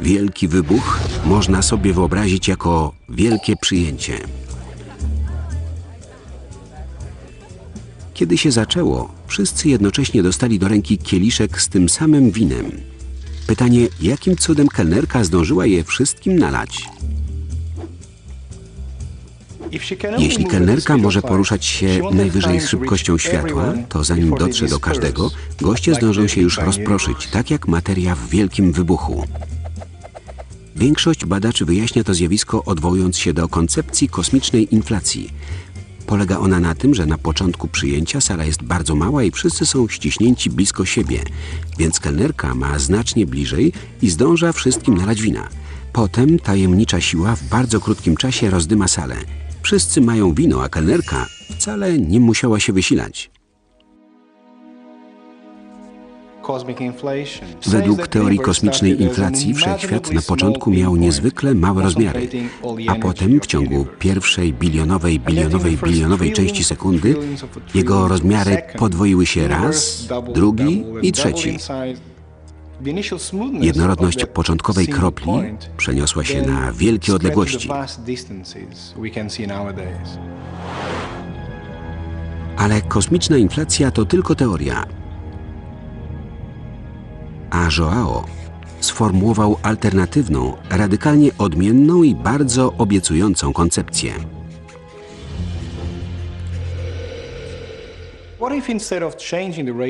Wielki wybuch można sobie wyobrazić jako wielkie przyjęcie. Kiedy się zaczęło, wszyscy jednocześnie dostali do ręki kieliszek z tym samym winem. Pytanie, jakim cudem kelnerka zdążyła je wszystkim nalać? Jeśli kelnerka może poruszać się najwyżej z szybkością światła, to zanim dotrze do każdego, goście zdążą się już rozproszyć, tak jak materia w wielkim wybuchu. Większość badaczy wyjaśnia to zjawisko odwołując się do koncepcji kosmicznej inflacji. Polega ona na tym, że na początku przyjęcia sala jest bardzo mała i wszyscy są ściśnięci blisko siebie, więc kelnerka ma znacznie bliżej i zdąża wszystkim nalać wina. Potem tajemnicza siła w bardzo krótkim czasie rozdyma salę. Wszyscy mają wino, a kelnerka wcale nie musiała się wysilać. Według teorii kosmicznej inflacji wszechświat na początku miał niezwykle małe rozmiary, a potem w ciągu pierwszej bilionowej, bilionowej, bilionowej części sekundy jego rozmiary podwoiły się raz, drugi i trzeci. Jednorodność początkowej kropli przeniosła się na wielkie odległości. Ale kosmiczna inflacja to tylko teoria. A Joao sformułował alternatywną, radykalnie odmienną i bardzo obiecującą koncepcję.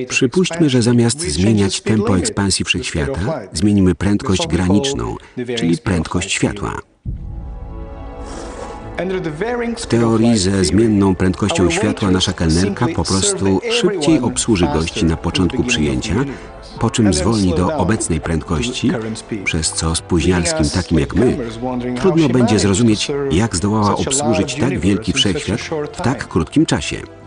Przypuśćmy, że zamiast zmieniać tempo ekspansji wszechświata, zmienimy prędkość graniczną, czyli prędkość światła. W teorii ze zmienną prędkością światła nasza kelnerka po prostu szybciej obsłuży gości na początku przyjęcia, po czym zwolni do obecnej prędkości, przez co spóźnialskim takim jak my. trudno będzie zrozumieć, jak zdołała obsłużyć tak wielki wszechświat w tak krótkim czasie.